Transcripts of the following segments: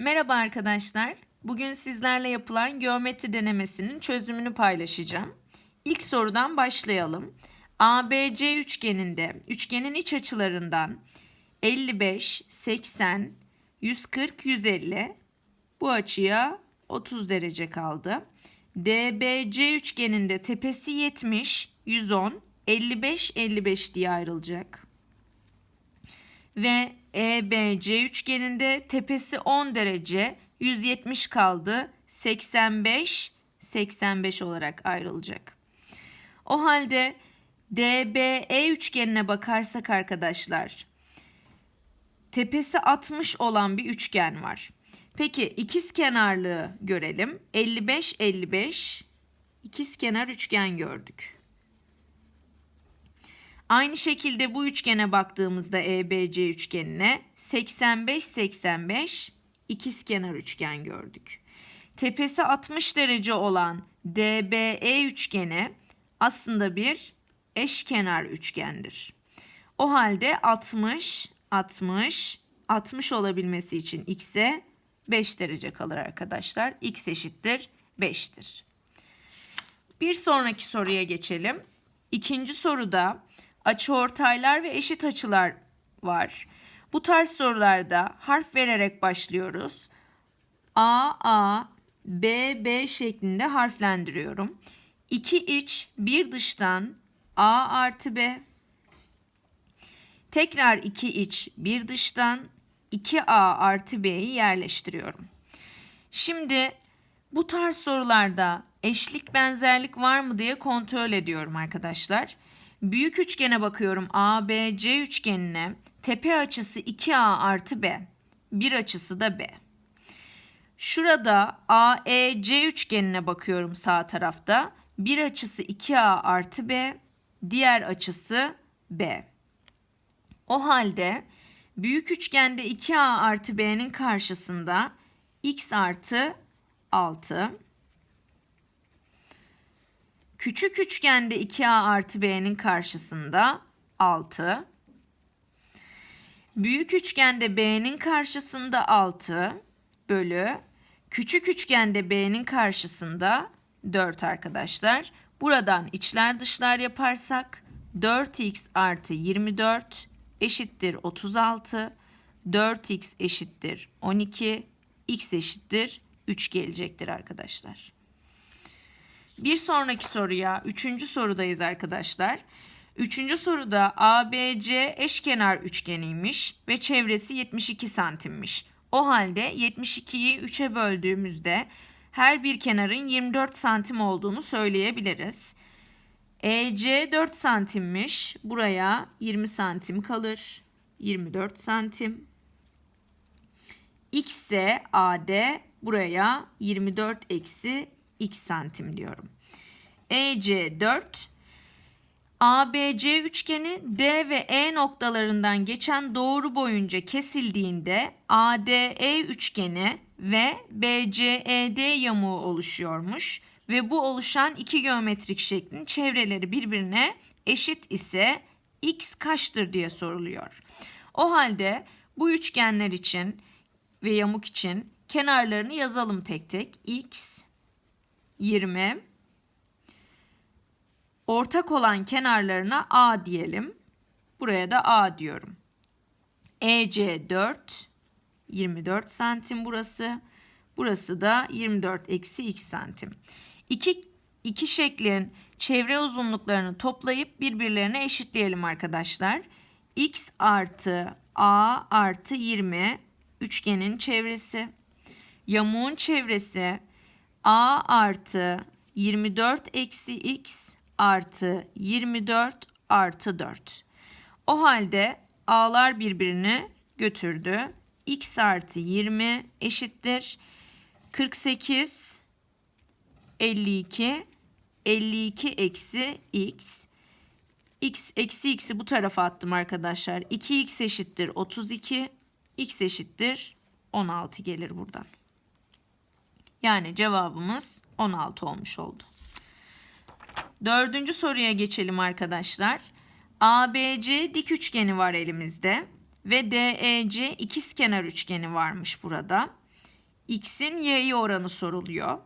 Merhaba arkadaşlar. Bugün sizlerle yapılan geometri denemesinin çözümünü paylaşacağım. İlk sorudan başlayalım. ABC üçgeninde üçgenin iç açılarından 55, 80, 140, 150 bu açıya 30 derece kaldı. DBC üçgeninde tepesi 70, 110, 55, 55 diye ayrılacak ve EBC üçgeninde tepesi 10 derece 170 kaldı 85 85 olarak ayrılacak. O halde DBE üçgenine bakarsak arkadaşlar tepesi 60 olan bir üçgen var. Peki ikiz kenarlığı görelim. 55 55 ikiz kenar üçgen gördük. Aynı şekilde bu üçgene baktığımızda EBC üçgenine 85 85 ikizkenar üçgen gördük. Tepesi 60 derece olan DBE üçgeni aslında bir eşkenar üçgendir. O halde 60 60 60 olabilmesi için x'e 5 derece kalır arkadaşlar. x eşittir 5'tir. Bir sonraki soruya geçelim. İkinci soruda açıortaylar ve eşit açılar var. Bu tarz sorularda harf vererek başlıyoruz. A, A, B, B şeklinde harflendiriyorum. İki iç, bir dıştan A artı B. Tekrar iki iç, bir dıştan 2A artı B'yi yerleştiriyorum. Şimdi bu tarz sorularda eşlik benzerlik var mı diye kontrol ediyorum arkadaşlar. Büyük üçgene bakıyorum ABC üçgenine. Tepe açısı 2A artı B. Bir açısı da B. Şurada AEC üçgenine bakıyorum sağ tarafta. Bir açısı 2A artı B. Diğer açısı B. O halde büyük üçgende 2A artı B'nin karşısında x artı 6 Küçük üçgende 2A artı B'nin karşısında 6. Büyük üçgende B'nin karşısında 6 bölü küçük üçgende B'nin karşısında 4 arkadaşlar. Buradan içler dışlar yaparsak 4x artı 24 eşittir 36. 4x eşittir 12. x eşittir 3 gelecektir arkadaşlar. Bir sonraki soruya, üçüncü sorudayız arkadaşlar. Üçüncü soruda ABC eşkenar üçgeniymiş ve çevresi 72 santimmiş. O halde 72'yi 3'e böldüğümüzde her bir kenarın 24 santim olduğunu söyleyebiliriz. EC 4 santimmiş. Buraya 20 santim kalır. 24 santim. X ise AD buraya 24 eksi x santim diyorum. EC 4 ABC üçgeni D ve E noktalarından geçen doğru boyunca kesildiğinde ADE üçgeni ve BCED yamuğu oluşuyormuş ve bu oluşan iki geometrik şeklin çevreleri birbirine eşit ise x kaçtır diye soruluyor. O halde bu üçgenler için ve yamuk için kenarlarını yazalım tek tek. x 20. Ortak olan kenarlarına A diyelim. Buraya da A diyorum. EC 4. 24 santim burası. Burası da 24 eksi x santim. İki, iki şeklin çevre uzunluklarını toplayıp birbirlerine eşitleyelim arkadaşlar. x artı a artı 20 üçgenin çevresi. Yamuğun çevresi a artı 24 eksi x artı 24 artı 4. O halde a'lar birbirini götürdü. x artı 20 eşittir. 48 52 52 eksi x. x eksi x'i bu tarafa attım arkadaşlar. 2x eşittir 32. x eşittir 16 gelir buradan. Yani cevabımız 16 olmuş oldu. Dördüncü soruya geçelim arkadaşlar. ABC dik üçgeni var elimizde ve DEC ikizkenar üçgeni varmış burada. x'in y'ye oranı soruluyor.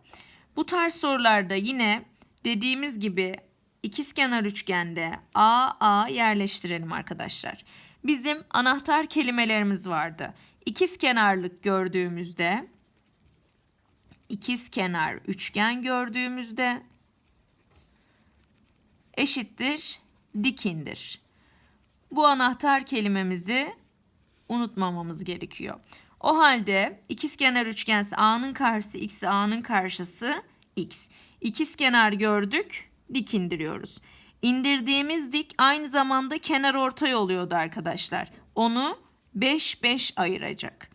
Bu tarz sorularda yine dediğimiz gibi ikizkenar üçgende A A yerleştirelim arkadaşlar. Bizim anahtar kelimelerimiz vardı. İkizkenarlık gördüğümüzde ikizkenar üçgen gördüğümüzde eşittir dikindir. Bu anahtar kelimemizi unutmamamız gerekiyor. O halde ikizkenar üçgense A'nın karşısı X, A'nın karşısı X. İkizkenar gördük, dik indiriyoruz. İndirdiğimiz dik aynı zamanda kenar ortay oluyordu arkadaşlar. Onu 5 5 ayıracak.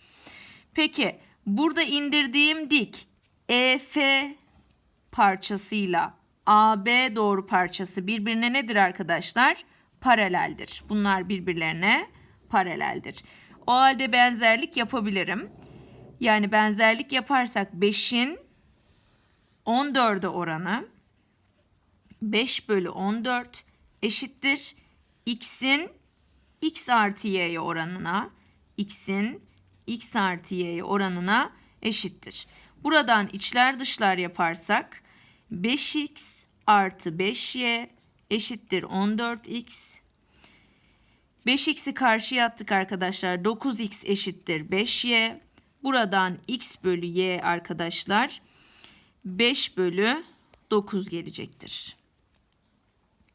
Peki burada indirdiğim dik EF parçasıyla AB doğru parçası birbirine nedir arkadaşlar? Paraleldir. Bunlar birbirlerine paraleldir. O halde benzerlik yapabilirim. Yani benzerlik yaparsak 5'in 14'e oranı 5 bölü 14 eşittir. X'in x artı y'ye oranına x'in x artı y'ye oranına eşittir. Buradan içler dışlar yaparsak 5x artı 5y eşittir 14x. 5x'i karşıya attık arkadaşlar. 9x eşittir 5y. Buradan x bölü y arkadaşlar 5 bölü 9 gelecektir.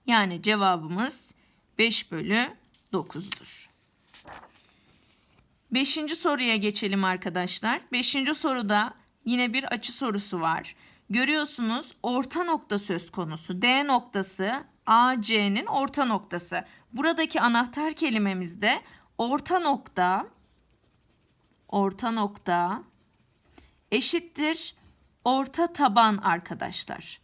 Yani cevabımız 5 bölü 9'dur. Beşinci soruya geçelim arkadaşlar. Beşinci soruda yine bir açı sorusu var. Görüyorsunuz orta nokta söz konusu. D noktası AC'nin orta noktası. Buradaki anahtar kelimemizde orta nokta orta nokta eşittir orta taban arkadaşlar.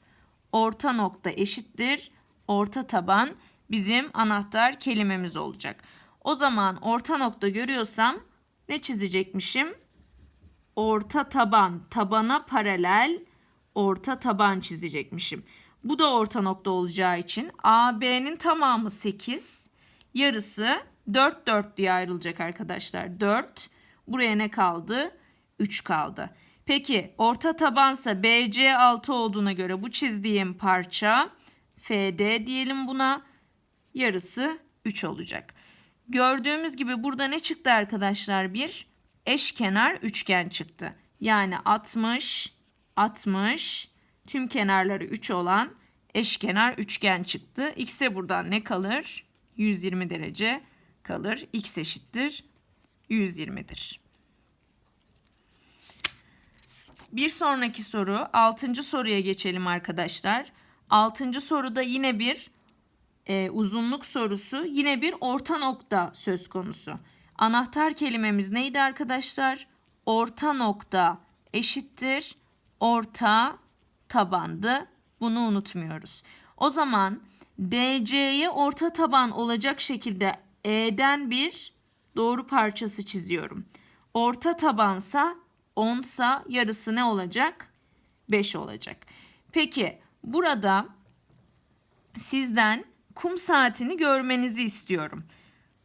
Orta nokta eşittir orta taban bizim anahtar kelimemiz olacak. O zaman orta nokta görüyorsam ne çizecekmişim? Orta taban, tabana paralel orta taban çizecekmişim. Bu da orta nokta olacağı için AB'nin tamamı 8, yarısı 4 4 diye ayrılacak arkadaşlar. 4. Buraya ne kaldı? 3 kaldı. Peki orta tabansa BC 6 olduğuna göre bu çizdiğim parça FD diyelim buna. Yarısı 3 olacak. Gördüğümüz gibi burada ne çıktı arkadaşlar? Bir eşkenar üçgen çıktı. Yani 60, 60, tüm kenarları 3 olan eşkenar üçgen çıktı. X'e buradan ne kalır? 120 derece kalır. X eşittir 120'dir. Bir sonraki soru 6. soruya geçelim arkadaşlar. 6. soruda yine bir e, uzunluk sorusu yine bir orta nokta söz konusu. Anahtar kelimemiz neydi arkadaşlar? Orta nokta eşittir orta tabandı. Bunu unutmuyoruz. O zaman DC'ye orta taban olacak şekilde E'den bir doğru parçası çiziyorum. Orta tabansa 10 sa yarısı ne olacak? 5 olacak. Peki burada sizden kum saatini görmenizi istiyorum.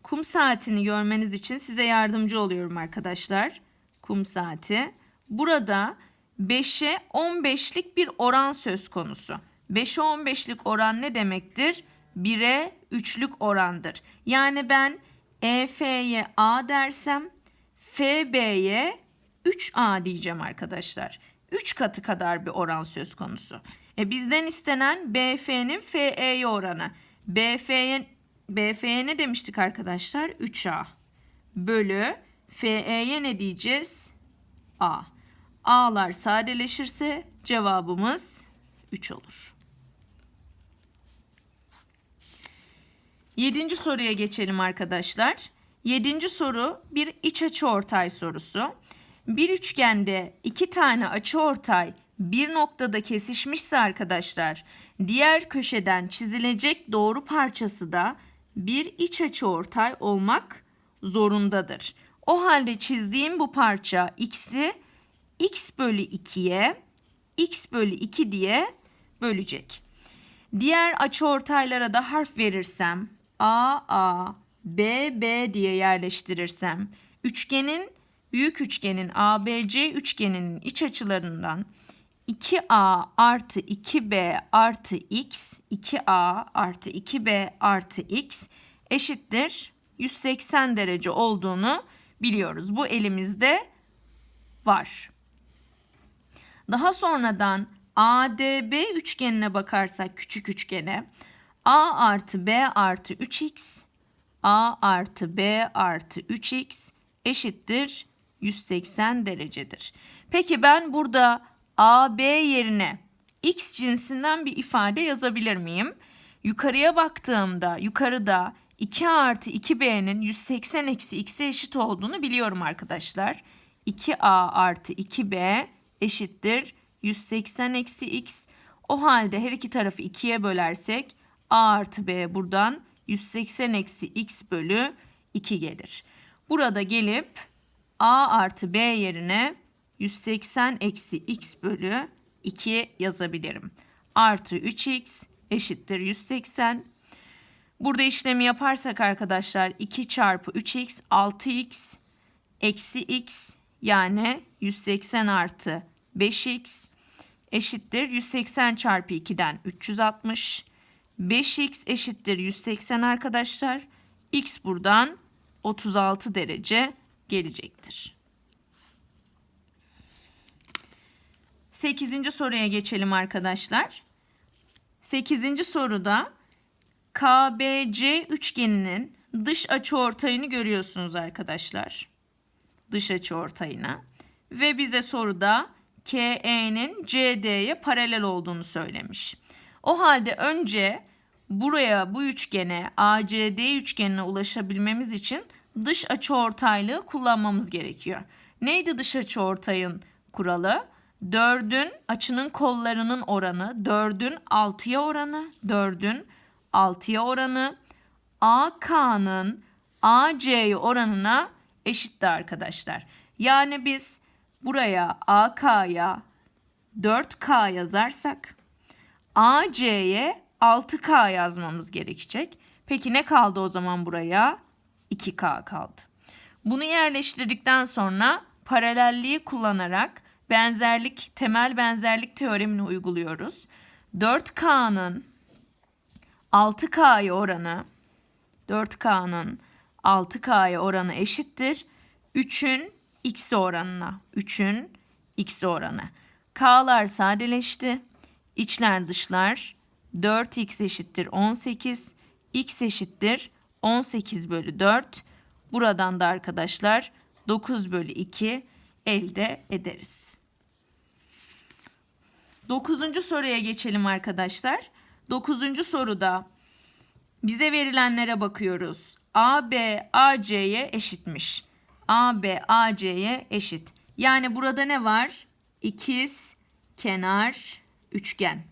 Kum saatini görmeniz için size yardımcı oluyorum arkadaşlar. Kum saati. Burada 5'e 15'lik bir oran söz konusu. 5'e 15'lik oran ne demektir? 1'e 3'lük orandır. Yani ben EF'ye A dersem FB'ye 3A diyeceğim arkadaşlar. 3 katı kadar bir oran söz konusu. E bizden istenen BF'nin FE'ye oranı. BF'ye BF'ye ne demiştik arkadaşlar? 3A. Bölü FE'ye ne diyeceğiz? A. A'lar sadeleşirse cevabımız 3 olur. Yedinci soruya geçelim arkadaşlar. Yedinci soru bir iç açı ortay sorusu. Bir üçgende iki tane açı ortay bir noktada kesişmişse arkadaşlar diğer köşeden çizilecek doğru parçası da bir iç açı ortay olmak zorundadır. O halde çizdiğim bu parça x'i x bölü 2'ye x bölü 2 diye bölecek. Diğer açı ortaylara da harf verirsem a a b b diye yerleştirirsem üçgenin büyük üçgenin ABC üçgeninin iç açılarından 2A artı 2B artı X 2A artı 2B artı X eşittir 180 derece olduğunu biliyoruz. Bu elimizde var. Daha sonradan ADB üçgenine bakarsak küçük üçgene A artı B artı 3X A artı B artı 3X eşittir 180 derecedir. Peki ben burada AB yerine X cinsinden bir ifade yazabilir miyim? Yukarıya baktığımda yukarıda 2 artı 2B'nin 180 eksi X'e eşit olduğunu biliyorum arkadaşlar. 2A artı 2B eşittir 180 eksi X. O halde her iki tarafı 2'ye bölersek A artı B buradan 180 eksi X bölü 2 gelir. Burada gelip A artı B yerine 180 eksi X bölü 2 yazabilirim. Artı 3X eşittir 180. Burada işlemi yaparsak arkadaşlar 2 çarpı 3x 6x eksi x yani 180 artı 5x eşittir 180 çarpı 2'den 360. 5x eşittir 180 arkadaşlar. x buradan 36 derece gelecektir. 8. soruya geçelim arkadaşlar. 8. soruda KBC üçgeninin dış açıortayını görüyorsunuz arkadaşlar. Dış açıortayını ve bize soruda KE'nin CD'ye paralel olduğunu söylemiş. O halde önce buraya bu üçgene ACD üçgenine ulaşabilmemiz için dış açıortaylığı kullanmamız gerekiyor. Neydi dış açıortayın kuralı? 4'ün açının kollarının oranı, 4'ün 6'ya oranı, 4'ün 6'ya oranı AK'nın AC'ye oranına eşitti arkadaşlar. Yani biz buraya AK'ya 4K yazarsak AC'ye 6K yazmamız gerekecek. Peki ne kaldı o zaman buraya? 2K kaldı. Bunu yerleştirdikten sonra paralelliği kullanarak benzerlik, temel benzerlik teoremini uyguluyoruz. 4K'nın 6K'ya oranı 4K'nın 6K'ya oranı eşittir. 3'ün x oranına. 3'ün x oranı. K'lar sadeleşti. İçler dışlar 4x eşittir 18. x eşittir 18 bölü 4. Buradan da arkadaşlar 9 bölü 2 elde ederiz. Dokuzuncu soruya geçelim arkadaşlar. Dokuzuncu soruda bize verilenlere bakıyoruz. AB AC'ye eşitmiş. AB AC'ye eşit. Yani burada ne var? İkiz kenar üçgen.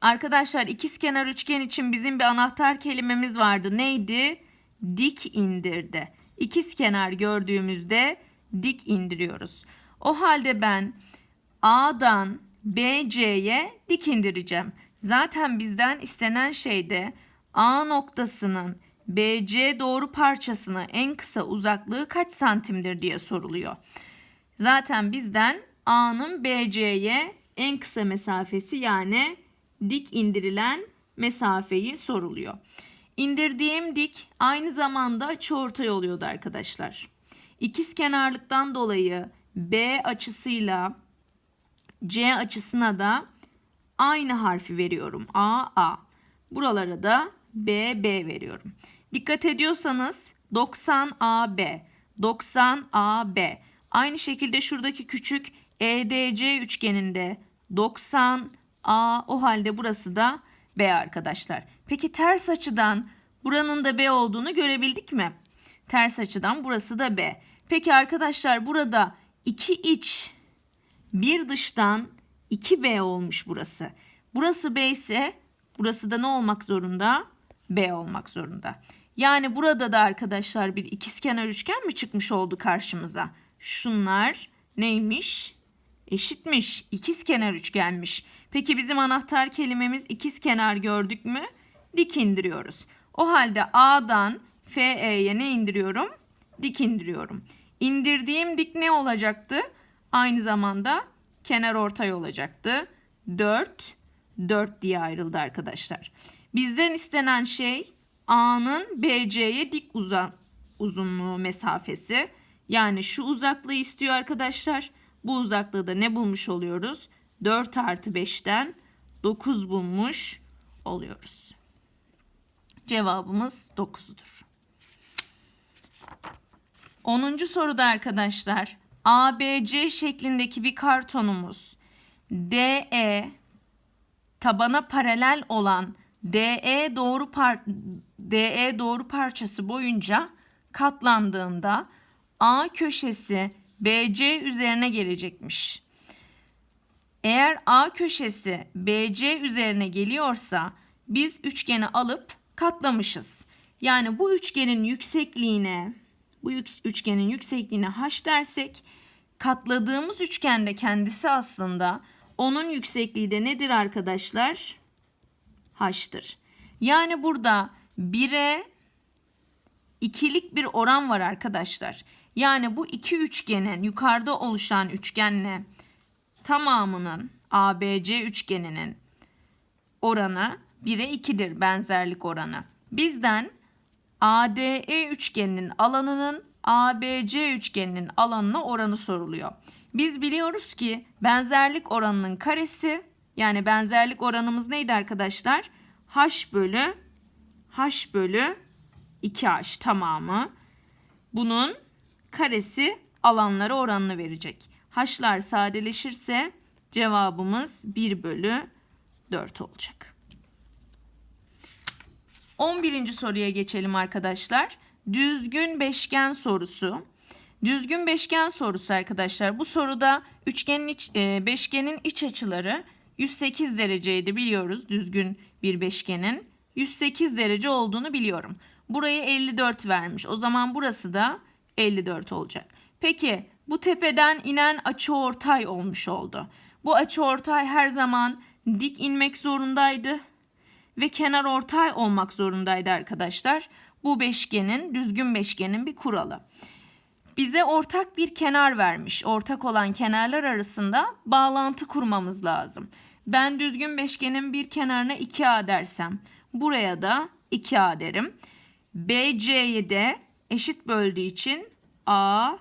Arkadaşlar ikiz kenar üçgen için bizim bir anahtar kelimemiz vardı. Neydi? Dik indirdi. İkiz kenar gördüğümüzde dik indiriyoruz. O halde ben A'dan BC'ye dik indireceğim. Zaten bizden istenen şey de A noktasının BC doğru parçasına en kısa uzaklığı kaç santimdir diye soruluyor. Zaten bizden A'nın BC'ye en kısa mesafesi yani dik indirilen mesafeyi soruluyor. İndirdiğim dik aynı zamanda açıortay oluyordu arkadaşlar. İkiz kenarlıktan dolayı B açısıyla C açısına da aynı harfi veriyorum. A, A. Buralara da B, B veriyorum. Dikkat ediyorsanız 90 AB, 90 AB. Aynı şekilde şuradaki küçük EDC üçgeninde 90 A o halde burası da B arkadaşlar. Peki ters açıdan buranın da B olduğunu görebildik mi? Ters açıdan burası da B. Peki arkadaşlar burada iki iç bir dıştan 2B olmuş burası. Burası B ise burası da ne olmak zorunda? B olmak zorunda. Yani burada da arkadaşlar bir ikizkenar üçgen mi çıkmış oldu karşımıza? Şunlar neymiş? Eşitmiş. İkizkenar üçgenmiş. Peki bizim anahtar kelimemiz ikizkenar gördük mü? Dik indiriyoruz. O halde A'dan FE'ye ne indiriyorum? Dik indiriyorum. İndirdiğim dik ne olacaktı? Aynı zamanda kenar ortay olacaktı. 4, 4 diye ayrıldı arkadaşlar. Bizden istenen şey A'nın BC'ye dik uzan, uzunluğu mesafesi. Yani şu uzaklığı istiyor arkadaşlar. Bu uzaklığı da ne bulmuş oluyoruz? 4 artı 5'ten 9 bulmuş oluyoruz. Cevabımız 9'dur. 10. soruda arkadaşlar ABC şeklindeki bir kartonumuz DE tabana paralel olan DE doğru par DE doğru parçası boyunca katlandığında A köşesi BC üzerine gelecekmiş. Eğer A köşesi BC üzerine geliyorsa biz üçgeni alıp katlamışız. Yani bu üçgenin yüksekliğine bu üçgenin yüksekliğine h dersek katladığımız üçgende kendisi aslında onun yüksekliği de nedir arkadaşlar? H'tır. Yani burada 1'e ikilik bir oran var arkadaşlar. Yani bu iki üçgenin yukarıda oluşan üçgenle tamamının ABC üçgeninin oranı 1'e 2'dir benzerlik oranı. Bizden ADE üçgeninin alanının ABC üçgeninin alanına oranı soruluyor. Biz biliyoruz ki benzerlik oranının karesi yani benzerlik oranımız neydi arkadaşlar? H bölü H bölü 2H tamamı. Bunun karesi alanları oranını verecek. H'lar sadeleşirse cevabımız 1 bölü 4 olacak. 11. soruya geçelim arkadaşlar. Düzgün beşgen sorusu. Düzgün beşgen sorusu arkadaşlar. Bu soruda üçgenin iç, e, beşgenin iç açıları 108 dereceydi biliyoruz düzgün bir beşgenin. 108 derece olduğunu biliyorum. Burayı 54 vermiş. O zaman burası da 54 olacak. Peki bu tepeden inen açı ortay olmuş oldu. Bu açı ortay her zaman dik inmek zorundaydı ve kenar ortay olmak zorundaydı arkadaşlar. Bu beşgenin, düzgün beşgenin bir kuralı. Bize ortak bir kenar vermiş. Ortak olan kenarlar arasında bağlantı kurmamız lazım. Ben düzgün beşgenin bir kenarına 2A dersem buraya da 2A derim. BC'yi de eşit böldüğü için A,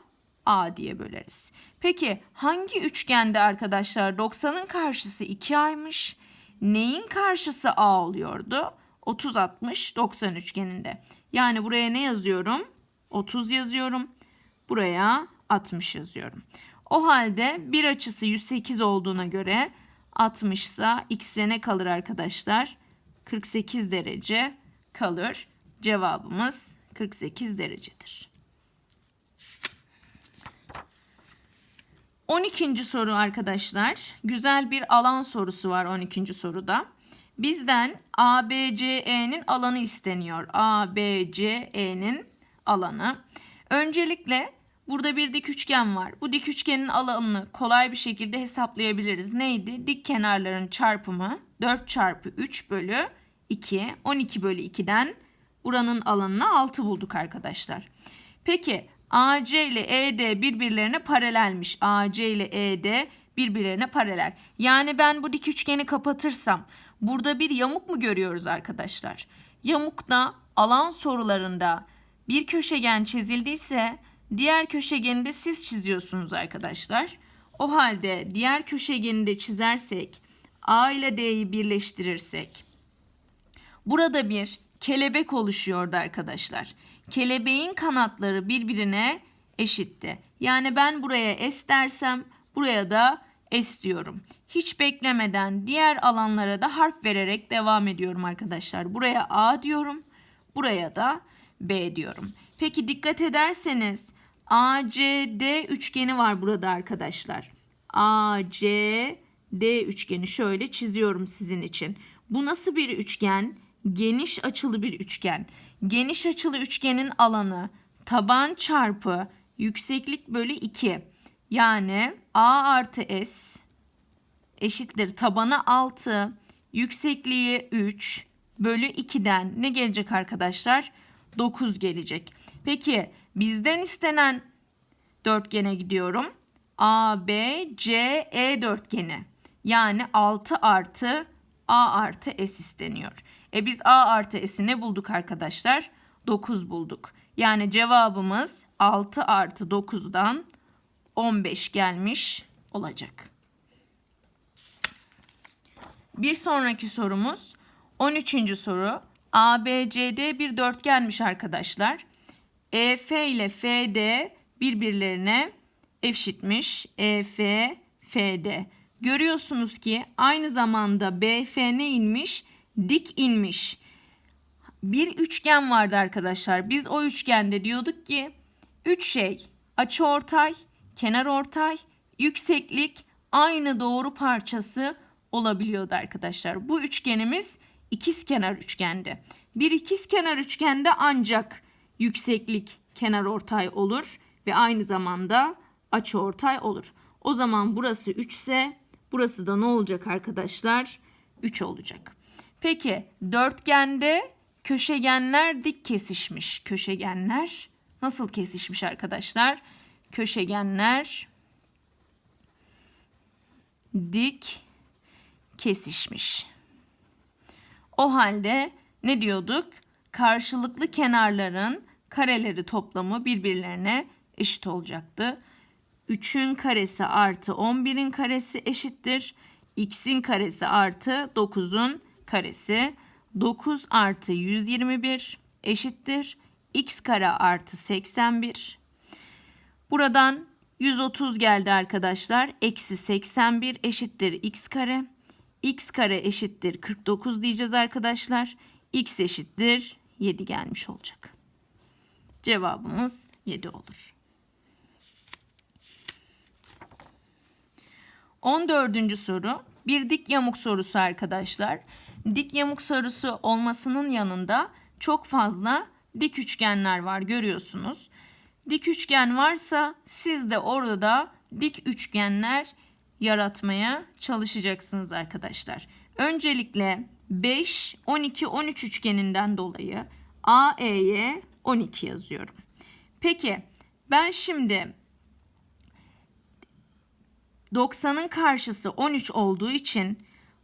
A diye böleriz. Peki hangi üçgende arkadaşlar 90'ın karşısı 2A'ymış? Neyin karşısı A oluyordu? 30, 60, 90 üçgeninde. Yani buraya ne yazıyorum? 30 yazıyorum. Buraya 60 yazıyorum. O halde bir açısı 108 olduğuna göre 60 ise x'e ne kalır arkadaşlar? 48 derece kalır. Cevabımız 48 derecedir. 12. soru arkadaşlar. Güzel bir alan sorusu var 12. soruda. Bizden ABCE'nin alanı isteniyor. ABCE'nin alanı. Öncelikle burada bir dik üçgen var. Bu dik üçgenin alanını kolay bir şekilde hesaplayabiliriz. Neydi? Dik kenarların çarpımı 4 çarpı 3 bölü 2. 12 bölü 2'den buranın alanını 6 bulduk arkadaşlar. Peki AC ile ED birbirlerine paralelmiş. AC ile ED birbirlerine paralel. Yani ben bu dik üçgeni kapatırsam burada bir yamuk mu görüyoruz arkadaşlar? Yamukta alan sorularında bir köşegen çizildiyse diğer köşegeni de siz çiziyorsunuz arkadaşlar. O halde diğer köşegeni de çizersek A ile D'yi birleştirirsek burada bir kelebek oluşuyordu arkadaşlar. Kelebeğin kanatları birbirine eşitti. Yani ben buraya S dersem buraya da S diyorum. Hiç beklemeden diğer alanlara da harf vererek devam ediyorum arkadaşlar. Buraya A diyorum. Buraya da B diyorum. Peki dikkat ederseniz ACD üçgeni var burada arkadaşlar. ACD üçgeni şöyle çiziyorum sizin için. Bu nasıl bir üçgen? Geniş açılı bir üçgen. Geniş açılı üçgenin alanı taban çarpı yükseklik bölü 2. Yani A artı S eşittir tabana 6, yüksekliği 3 bölü 2'den ne gelecek arkadaşlar? 9 gelecek. Peki bizden istenen dörtgene gidiyorum. A, B, C, E dörtgeni. Yani 6 artı A artı S isteniyor. E biz A artı S'i ne bulduk arkadaşlar? 9 bulduk. Yani cevabımız 6 artı 9'dan 15 gelmiş olacak. Bir sonraki sorumuz 13. soru. ABCD bir dörtgenmiş arkadaşlar. EF ile FD birbirlerine eşitmiş. EF, FD. Görüyorsunuz ki aynı zamanda BF ne inmiş? Dik inmiş. Bir üçgen vardı arkadaşlar. Biz o üçgende diyorduk ki üç şey açıortay, kenarortay, yükseklik aynı doğru parçası olabiliyordu arkadaşlar. Bu üçgenimiz ikizkenar üçgendi. Bir ikizkenar üçgende ancak yükseklik kenarortay olur ve aynı zamanda açıortay olur. O zaman burası 3 ise burası da ne olacak arkadaşlar? 3 olacak. Peki dörtgende köşegenler dik kesişmiş. Köşegenler nasıl kesişmiş arkadaşlar? Köşegenler dik kesişmiş. O halde ne diyorduk? Karşılıklı kenarların kareleri toplamı birbirlerine eşit olacaktı. 3'ün karesi artı 11'in karesi eşittir. x'in karesi artı 9'un karesi. 9 artı 121 eşittir. x kare artı 81. Buradan 130 geldi arkadaşlar. Eksi 81 eşittir x kare. x kare eşittir 49 diyeceğiz arkadaşlar. x eşittir 7 gelmiş olacak. Cevabımız 7 olur. 14. soru bir dik yamuk sorusu arkadaşlar. Dik yamuk sorusu olmasının yanında çok fazla dik üçgenler var görüyorsunuz. Dik üçgen varsa siz de orada dik üçgenler yaratmaya çalışacaksınız arkadaşlar. Öncelikle 5, 12, 13 üçgeninden dolayı AE'ye 12 yazıyorum. Peki ben şimdi 90'ın karşısı 13 olduğu için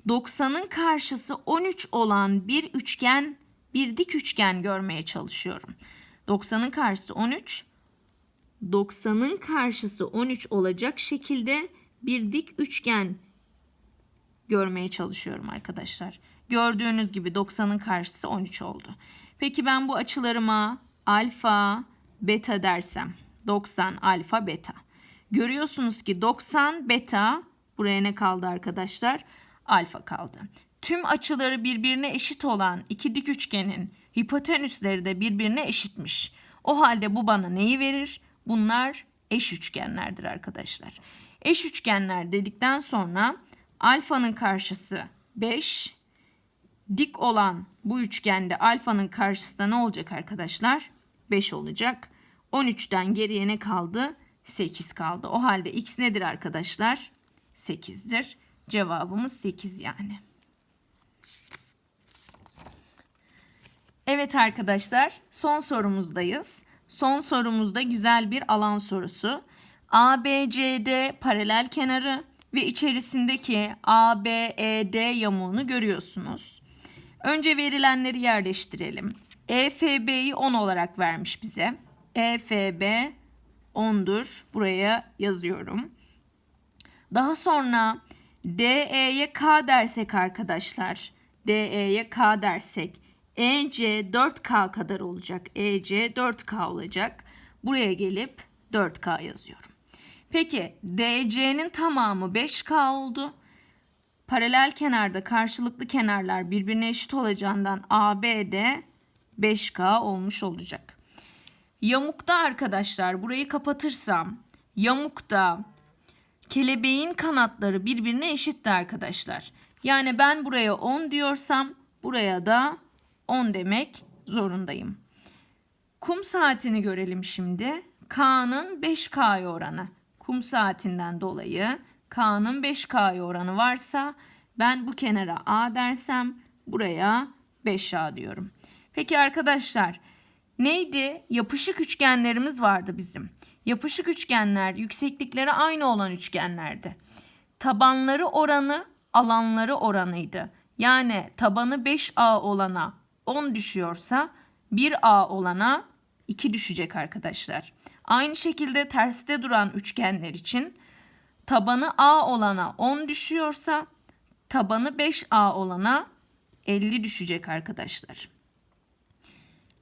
90'ın karşısı 13 olan bir üçgen, bir dik üçgen görmeye çalışıyorum. 90'ın karşısı 13, 90'ın karşısı 13 olacak şekilde bir dik üçgen görmeye çalışıyorum arkadaşlar. Gördüğünüz gibi 90'ın karşısı 13 oldu. Peki ben bu açılarıma alfa, beta dersem 90 alfa beta. Görüyorsunuz ki 90 beta buraya ne kaldı arkadaşlar? Alfa kaldı. Tüm açıları birbirine eşit olan iki dik üçgenin hipotenüsleri de birbirine eşitmiş. O halde bu bana neyi verir? Bunlar eş üçgenlerdir arkadaşlar. Eş üçgenler dedikten sonra alfanın karşısı 5. Dik olan bu üçgende alfanın karşısı da ne olacak arkadaşlar? 5 olacak. 13'ten geriye ne kaldı? 8 kaldı. O halde x nedir arkadaşlar? 8'dir. Cevabımız 8 yani. Evet arkadaşlar son sorumuzdayız. Son sorumuzda güzel bir alan sorusu. ABCD paralel kenarı ve içerisindeki ABED yamuğunu görüyorsunuz. Önce verilenleri yerleştirelim. EFB'yi 10 olarak vermiş bize. EFB 10'dur. Buraya yazıyorum. Daha sonra DE'ye K dersek arkadaşlar. DE'ye K dersek EC 4K kadar olacak. EC 4K olacak. Buraya gelip 4K yazıyorum. Peki DC'nin tamamı 5K oldu. Paralel kenarda karşılıklı kenarlar birbirine eşit olacağından AB de 5K olmuş olacak. Yamukta arkadaşlar burayı kapatırsam yamukta kelebeğin kanatları birbirine eşitti arkadaşlar. Yani ben buraya 10 diyorsam buraya da 10 demek zorundayım. Kum saatini görelim şimdi. K'nın 5K'ya oranı. Kum saatinden dolayı K'nın 5K'ya oranı varsa ben bu kenara A dersem buraya 5A diyorum. Peki arkadaşlar neydi? Yapışık üçgenlerimiz vardı bizim. Yapışık üçgenler yükseklikleri aynı olan üçgenlerdi. Tabanları oranı alanları oranıydı. Yani tabanı 5A olana 10 düşüyorsa 1A olana 2 düşecek arkadaşlar. Aynı şekilde terste duran üçgenler için tabanı A olana 10 düşüyorsa tabanı 5A olana 50 düşecek arkadaşlar.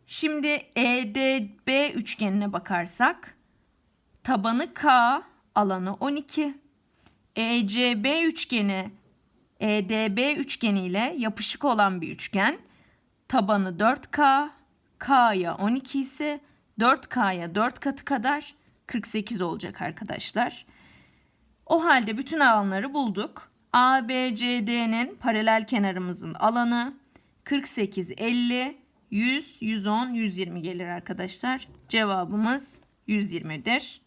Şimdi EDB üçgenine bakarsak tabanı K alanı 12. ECB üçgeni EDB üçgeni ile yapışık olan bir üçgen. Tabanı 4K, K'ya 12 ise 4K'ya 4 katı kadar 48 olacak arkadaşlar. O halde bütün alanları bulduk. ABCD'nin paralel kenarımızın alanı 48, 50, 100, 110, 120 gelir arkadaşlar. Cevabımız 120'dir.